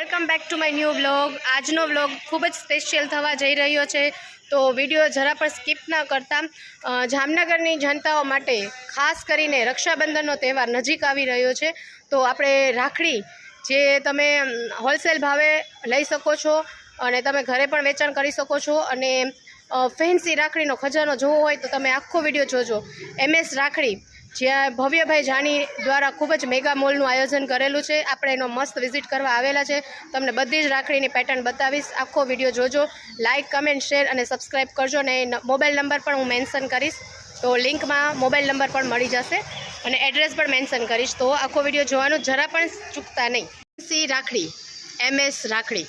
Welcome back to my new vlog. આજનો vlog ખૂબ જ સ્પેશિયલ થવા જઈ રહ્યો છે. તો વીડિયો જરા પણ સ્કીપ ના કરતા. જામનગરની જનતાઓ માટે ખાસ કરીને રક્ષાબંધનનો તહેવાર નજીક આવી રહ્યો છે. તો આપણે રાખડી જે તમે હોલસેલ ભાવે લઈ શકો છો અને તમે ઘરે પણ વેચાણ કરી શકો છો. અને ફેન્સી રાખડીનો ખજાનો જોવો હોય તો તમે આખો વીડિયો જોજો. એમએસ રાખડી. જ્યાં ભવ્યભાઈ જાની દ્વારા ખૂબ જ મેગા મોલનું આયોજન કરેલું છે. આપણે એનો મસ્ત વિઝિટ કરવા આવેલા છે. તમને બધી જ રાખડીની પેટર્ન બતાવીશ. આખો વીડિયો જોજો. લાઇક કમેન્ટ શેર અને સબસ્ક્રાઈબ કરજો અને મોબાઈલ નંબર પણ હું મેન્શન કરીશ. તો લિંકમાં મોબાઈલ નંબર પણ મળી જશે અને એડ્રેસ પણ મેન્શન કરીશ. તો આખો વીડિયો જોવાનું, જરા પણ ચૂકતા નહીં. સી રાખડી. એમએસ રાખડી.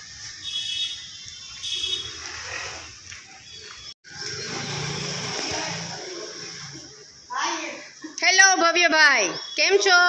ભવ્યભાઈ કેમ છો?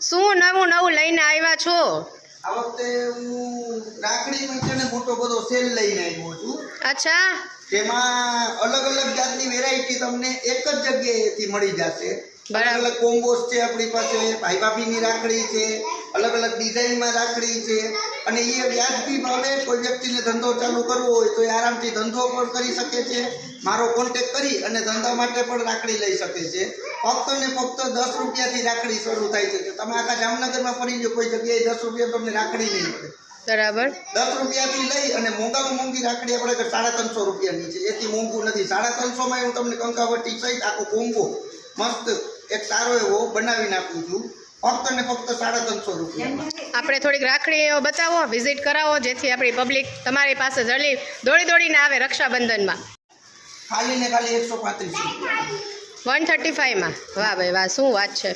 શું નવું નવું લઈને આવ્યા છો? આ વખતે હું રાખડીમાં છે ને મોટો બધો સેલ લઈને આવ્યો છું. અચ્છા. જેમાં અલગ અલગ જાતની વેરાયટી તમને એક જ જગ્યાએથી મળી જશે. બરાબર. કોમ્બોસ છે આપણી પાસે. ભાઈ ભાભીની રાખડી છે. અલગ અલગ ડિઝાઇનમાં રાખડી છે. અને એ વ્યાજબી ભાવે કોઈ વ્યક્તિને ધંધો ચાલુ કરવો હોય તો એ આરામથી ધંધો પણ કરી શકે છે. મારો કોન્ટેક કરી અને ધંધા માટે પણ રાખડી લઈ શકે છે. ફક્ત ને ફક્ત દસ રૂપિયાથી રાખડી શરૂ થાય છે. તમે આખા જામનગરમાં ફરી જો કોઈ જગ્યાએ દસ રૂપિયા તમને રાખડી નહીં મળે. બરાબર. દસ રૂપિયાથી લઈ અને મોંઘામાં મોંઘી રાખડી આપણે સાડા ત્રણસો રૂપિયાની છે. એથી મોંઘું નથી. સાડા ત્રણસોમાં હું તમને કંકાવટી સહિત આખો કોંગો મસ્ત એક સારો એવો બનાવીને આપું છું. ફક્ત ને ફક્ત સાડા ત્રણસો રૂપિયા. આપણે થોડીક રાખડીઓ બતાવો વિઝિટ કરાવો જેથી આપણી પબ્લિક તમારી પાસે જલ્દી દોડી દોડીને આવે રક્ષાબંધનમાં. ખાલી ને ખાલી એકસો પાંત્રીસ વન થર્ટી ફાઈવમાં વાહ ભાઈ વાહ શું વાત છે.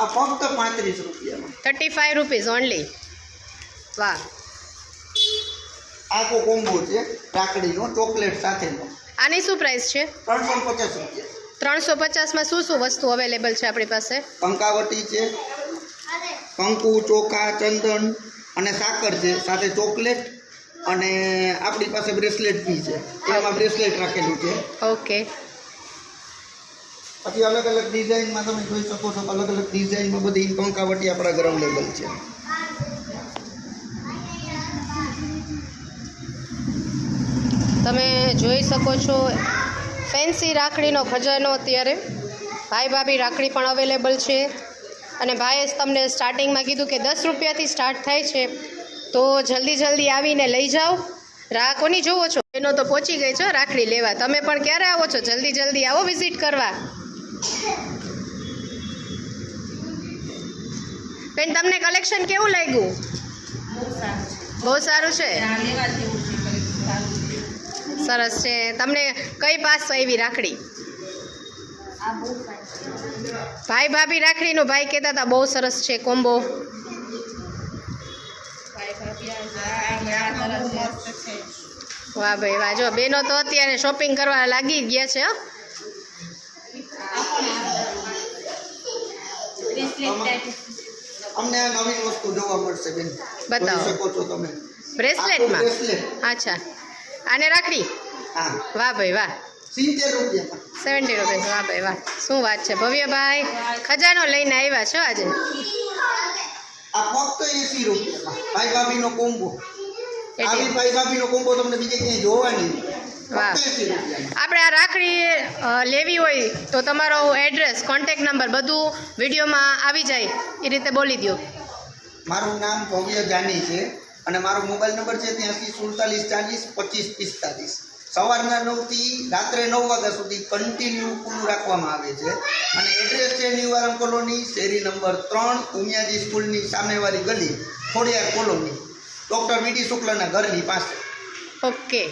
આ ફક્ત પાંત્રીસ રૂપિયામાં. થર્ટી ફાઈવ રૂપીઝ ઓનલી વાહ આખો કોમ્બો છે રાખડીનો ચોકલેટ સાથેનો. આની શું પ્રાઇસ છે? ત્રણસો પચાસ રૂપિયા. ત્રણસો પચાસમાં શું શું વસ્તુ અવેલેબલ છે આપણી પાસે? પંકાવટી છે કંકુ ચોખા ચંદન અને સાકર છે સાથે ચોકલેટ અને આપણી પાસે બ્રેસલેટ બી છે. એમાં બ્રેસલેટ રાખેલું છે. ઓકે. પછી અલગ અલગ ડિઝાઇનમાં તમે જોઈ શકો છો અલગ અલગ ડિઝાઇનમાં બધી પંકાવટી આપણા ગ્રાઉન્ડ લેવલ છે. તમે જોઈ શકો છો ફેન્સી રાખડીનો ખજાનો અત્યારે. ભાઈ ભાભી રાખડી પણ અવેલેબલ છે. અને ભાઈએ તમને સ્ટાર્ટિંગમાં કીધું કે દસ રૂપિયાથી સ્ટાર્ટ થાય છે. તો જલ્દી જલ્દી આવીને લઈ જાઓ. રાહ કોની જોવો છો? એનો તો પહોંચી ગઈ છો રાખડી લેવા. તમે પણ ક્યારે આવો છો? જલ્દી જલ્દી આવો વિઝિટ કરવા. બેન તમને કલેક્શન કેવું લાગ્યું? બહુ સારું છે. સરસ છે. તમને કઈ પાસ એવી રાખડી? ભાઈ ભાભી રાખડીનો ભાઈ કહેતા હતા બહુ સરસ છે કોમ્બો. વાહ ભાઈ વાહ. જો બેનો તો અત્યારે શોપિંગ કરવા લાગી ગયા છે હો. અમને આ વસ્તુ જોવા મળશે બેન. બતાવો. શકો છો તમે. બ્રેસલેટમાં બ્રેસલેટ અચ્છા. આને રાખડી? હા. વાહ ભાઈ વાહ. સિત્તેર સેવન્ટી રૂપીસ. વાહ ભાઈ વાહ. શું વાત છે ભવ્યભાઈ? ખજાનો લઈને આવ્યા છો આજે? આ ફક્ત એસી રૂપિયામાં. ભાઈ ભાભીનો કોમ્બો. આવી ભાઈ ભાભીનો કોમ્બો તમને બીજે ક્યાંય જોવા વાહ. આપણે આ રાખડી લેવી હોય તો તમારો એડ્રેસ કોન્ટેક નંબર બધું વિડીયોમાં આવી જાય. એ રીતે બોલી દો મારું નામ ભવ્ય જાની છે. અને મારો મોબાઈલ નંબર છે ત્યાંસી સુડતાલીસ, ચાલીસ, પચીસ, પિસ્તાલીસ. સવારના નવથી રાત્રે નવ વાગ્યા સુધી કન્ટિન્યુ ખુલ્લું રાખવામાં આવે છે. અને એડ્રેસ છે નિવારણ કોલોની શેરી નંબર ત્રણ, ઉમિયાજી સ્કૂલની સામેવાળી ગલી, ખોડિયાર કોલોની ડૉક્ટર વીડી શુક્લાના ઘરની પાસે. ઓકે